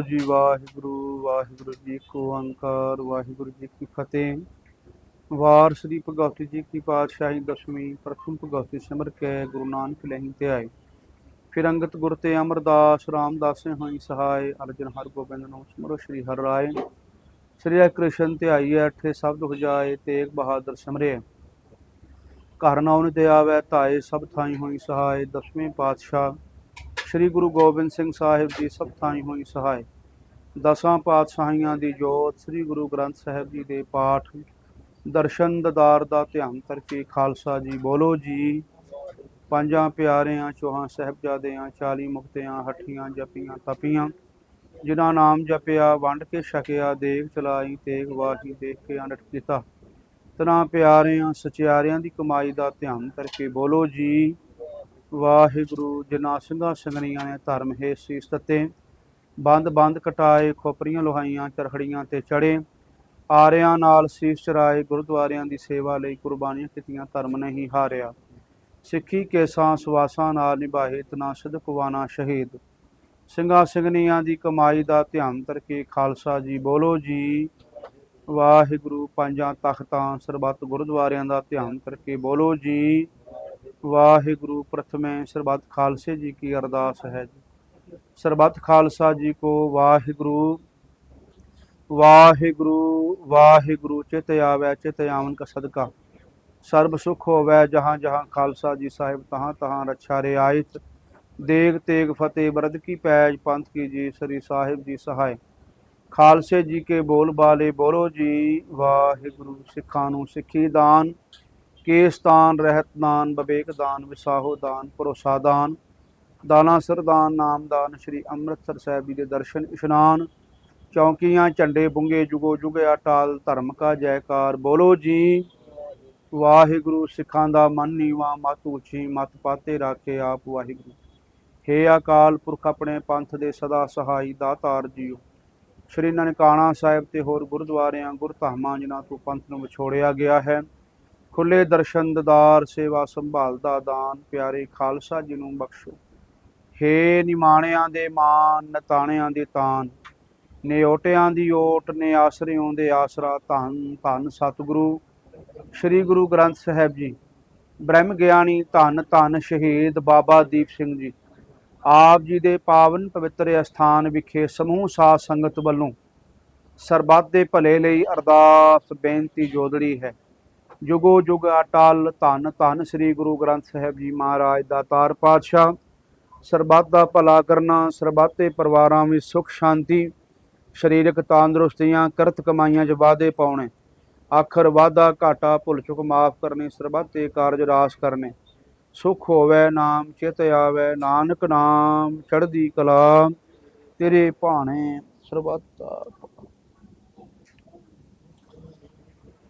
ਬੋਲੋ ਜੀ, ਵਾਹਿਗੁਰੂ ਵਾਹਿਗੁਰੂ ਜੀ ਕੋ ਓੰਕਾਰ ਵਾਹਿਗੁਰੂ ਜੀ ਕੀ ਫਤਿਹ। ਵਾਰ ਸ੍ਰੀ ਭਗਵਤੀ ਜੀ ਕੀ ਪਾਤਸ਼ਾਹੀ ਦਸਵੀਂ ਪ੍ਰਥਮ ਭਗਵਤੀ ਸਿਮਰ ਕੇ ਗੁਰੂ ਨਾਨਕ ਲਹਿੰ ਤੇ ਆਏ। ਫਿਰ ਅੰਗਤ ਗੁਰ ਤੇ ਅਮਰਦਾਸ, ਰਾਮਦਾਸੇ ਹੋਈ ਸਹਾਇ, ਅਰਜਨ ਹਰ ਗੋਬਿੰਦ ਨੂੰ ਸਿਮਰੋ ਸ੍ਰੀ ਹਰਿ ਰਾਏ। ਸ੍ਰੀ ਹਰਿ ਕ੍ਰਿਸ਼ਨ ਤੇ ਆਈ ਅਠੇ ਸ਼ਬਦ ਹੁਜਾਏ ਤੇਗ ਬਹਾਦਰ ਸਿਮਰੇ। ਘਰ ਨਾਉਨ ਤੇ ਆਵੈ ਤਾਏ ਸਭ ਥਾਈ ਹੋਈ ਸਹਾਇ, ਦਸਵੇਂ ਪਾਤਸ਼ਾਹ। ਸ੍ਰੀ ਗੁਰੂ ਗੋਬਿੰਦ ਸਿੰਘ ਸਾਹਿਬ ਦੀ ਸਭ ਥਾਈ ਹੋਈ ਸਹਾਇ ਦਸਾਂ ਪਾਤਸ਼ਾਹੀਆਂ ਦੀ ਜੋਤ ਸ੍ਰੀ ਗੁਰੂ ਗ੍ਰੰਥ ਸਾਹਿਬ ਜੀ ਦੇ ਪਾਠ। ਦਰਸ਼ਨ ਦਦਾਰ ਦਾ ਧਿਆਨ ਕਰਕੇ ਖਾਲਸਾ ਜੀ ਬੋਲੋ ਜੀ। ਪੰਜਾਂ ਪਿਆਰਿਆਂ, ਚੌਹਾਂ ਸਾਹਿਬਜ਼ਾਦਿਆਂ 40 ਮੁਕਤਿਆਂ, ਹੱਠੀਆਂ ਜਪੀਆਂ ਤਪੀਆਂ। ਜਿਨ੍ਹਾਂ ਨਾਮ ਜਪਿਆ, ਵੰਡ ਕੇ ਛਕਿਆ ਦੇਖ ਚਲਾਈ, ਤੇਗ ਵਾਹੀ, ਦੇਖ ਕੇ ਅਨਟ ਕੀਤਾ। ਤਨਾ ਪਿਆਰਿਆਂ, ਸਚਿਆਰਿਆਂ ਦੀ ਕਮਾਈ ਦਾ ਧਿਆਨ ਕਰਕੇ ਬੋਲੋ ਜੀ। ਵਾਹਿਗੁਰੂ ਜਿਨ੍ਹਾਂ ਸਿੰਘਾਂ ਸਿੰਘਣੀਆਂ ਨੇ ਧਰਮ ਹੈ ਸੀਸ ਤਤੇ ਬੰਦ ਬੰਦ ਕਟਾਏ, ਖੋਪਰੀਆਂ ਲੋਹਾਈਆਂ, ਚਰਖੜੀਆਂ ਤੇ ਚੜੇ। ਆਰਿਆਂ ਨਾਲ ਸੀਸ ਚਰਾਏ, ਗੁਰਦੁਆਰਿਆਂ ਦੀ ਸੇਵਾ ਲਈ ਕੁਰਬਾਨੀਆਂ ਕੀਤੀਆਂ, ਧਰਮ ਨਹੀਂ ਹਾਰਿਆ। ਸਿੱਖੀ ਕੇ ਸਾਂਸ ਵਾਸਾਂ ਨਾਲ ਨਿਭਾਏ ਤਨਾ ਸਦਕਵਾਨਾ ਸ਼ਹੀਦ। ਸਿੰਘਾਂ ਸਿੰਘਣੀਆਂ ਦੀ ਕਮਾਈ ਦਾ ਧਿਆਨ ਕਰਕੇ ਖਾਲਸਾ ਜੀ ਬੋਲੋ ਜੀ। ਵਾਹਿਗੁਰੂ ਪੰਜਾਂ ਤਖਤਾਂ ਸਰਬੱਤ ਗੁਰਦੁਆਰਿਆਂ ਦਾ ਧਿਆਨ ਕਰਕੇ ਬੋਲੋ ਜੀ। ਵਾਹਿਗੁਰੂ, ਪ੍ਰਥਮੇ ਸਰਬੱਤ ਖਾਲਸੇ ਜੀ ਕੀ ਅਰਦਾਸ ਹੈ ਜੀ। ਸਰਬੱਤ ਖਾਲਸਾ ਜੀ ਕੋ ਵਾਹਿਗੁਰੂ ਵਾਹਿਗੁਰੂ ਵਾਹਿਗੁਰੂ, ਚਿਤ ਆਵੈ, ਚਿਤ ਆਵਨ ਕਾ ਸਦਕਾ। ਸਰਬ ਸੁਖ ਹੋਵੈ, ਜਹਾਂ ਜਹਾਂ ਖਾਲਸਾ ਜੀ ਸਾਹਿਬ ਤਹਾਂ ਤਹਾਂ ਰੱਛਾ ਰਿਆਇਤ। ਦੇਗ ਤੇਗ ਫਤਿਹ, ਬਰਦ ਕੀ ਪੈਜ, ਪੰਥ ਕੀ ਜੀ, ਸ੍ਰੀ ਸਾਹਿਬ ਜੀ ਸਹਾਇ। ਖਾਲਸੇ ਜੀ ਕੇ ਬੋਲ ਬਾਲੇ ਬੋਲੋ ਜੀ, ਵਾਹਿਗੁਰੂ ਸਿੱਖਾਂ ਨੂੰ ਸਿੱਖੀ ਦਾਨ। ਕੇਸਤਾਨ ਰਹਿਤ ਦਾਨ ਬਵੇਕ ਵਿਸਾਹੋ ਦਾਨ, ਭਰੋਸਾ ਦਾਨ ਦਾਨਾ ਸਰਦਾਨ ਨਾਮਦਾਨ ਸ੍ਰੀ ਅੰਮ੍ਰਿਤਸਰ ਸਾਹਿਬ ਜੀ ਦੇ ਦਰਸ਼ਨ, ਇਸ਼ਨਾਨ, ਚੌਂਕੀਆਂ, ਝੰਡੇ ਬੁੰਗੇ, ਜੁਗੋ ਜੁਗਿਆ, ਟਾਲ ਧਰਮ ਕਾ ਜੈਕਾਰ, ਬੋਲੋ ਜੀ। ਵਾਹਿਗੁਰੂ ਸਿੱਖਾਂ ਦਾ ਮਨ ਨੀਵਾ, ਮਤ ਉੱਚੀ, ਮਤ ਪਾਤੇ ਰਾਖੇ ਆਪ ਵਾਹਿਗੁਰੂ। ਹੇ ਅਕਾਲ ਪੁਰਖ ਆਪਣੇ ਪੰਥ ਦੇ ਸਦਾ ਸਹਾਈ ਦਾਤਾਰ ਜੀਓ। ਸ਼੍ਰੀ ਨਨਕਾਣਾ ਸਾਹਿਬ ਤੇ ਹੋਰ ਗੁਰਦੁਆਰਿਆਂ, ਗੁਰਧਾਮਾਂ, ਜਿਨ੍ਹਾਂ ਤੋਂ ਪੰਥ ਨੂੰ ਵਿਛੋੜਿਆ ਗਿਆ ਹੈ ਖੁੱਲੇ ਦਰਸ਼ਨ ਦਦਾਰ ਸੇਵਾ ਸੰਭਾਲ ਦਾ ਦਾਨ, ਪਿਆਰੇ ਖਾਲਸਾ ਜੀ ਨੂੰ ਬਖਸ਼ੋ। ਹੇ ਨਿਮਾਣਿਆਂ ਦੇ ਮਾਨ, ਨਤਾਣਿਆਂ ਦੇ ਤਾਨ, ਨਿਓਟਿਆਂ ਦੀ ਓਟ ਨੇ ਆਸਰਿਓਂ ਦੇ ਆਸਰਾ ਧੰਨ ਧੰਨ ਸਤਿਗੁਰੂ, ਸ੍ਰੀ ਗੁਰੂ ਗ੍ਰੰਥ ਸਾਹਿਬ ਜੀ, ਬ੍ਰਹਮ ਗਿਆਨੀ ਧੰਨ ਧੰਨ ਸ਼ਹੀਦ ਬਾਬਾ ਦੀਪ ਸਿੰਘ ਜੀ, ਆਪ ਜੀ ਦੇ ਪਾਵਨ ਪਵਿੱਤਰ ਅਸਥਾਨ ਵਿਖੇ ਸਮੂਹ ਸਾਧ ਸੰਗਤ ਵੱਲੋਂ ਸਰਬੱਤ ਦੇ ਭਲੇ ਲਈ ਅਰਦਾਸ ਬੇਨਤੀ ਜੋਦੜੀ ਹੈ। ਜੁਗੋ ਜੁਗ ਅਟਲ ਧੰਨ ਧੰਨ ਸ੍ਰੀ ਗੁਰੂ ਗ੍ਰੰਥ ਸਾਹਿਬ ਜੀ ਮਹਾਰਾਜ ਦਾ ਤਾਰ ਪਾਤਸ਼ਾਹ। ਸਰਬੱਤ ਦਾ ਭਲਾ ਕਰਨਾ, ਸਰਬੱਤ ਪਰਿਵਾਰਾਂ ਵਿੱਚ ਸੁਖ ਸ਼ਾਂਤੀ, ਸਰੀਰਕ ਤੰਦਰੁਸਤੀਆਂ ਕਰਤ ਕਮਾਈਆਂ 'ਚ ਵਾਧੇ ਪਾਉਣੇ। ਆਖਰ ਵਾਧਾ ਘਾਟਾ ਭੁੱਲ ਚੁੱਕ ਮਾਫ ਕਰਨੇ, ਸਰਬੱਤੇ ਕਾਰਜ ਰਾਸ ਕਰਨੇ। ਸੁਖ ਹੋਵੇ ਨਾਮ, ਚਿਤ ਆਵੇ ਨਾਨਕ ਨਾਮ, ਚੜ੍ਹਦੀ ਕਲਾ। ਤੇਰੇ ਭਾਣੇ ਸਰਬੱਤ ਦਾ ਭਲਾ।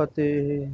ਫਤਿਹ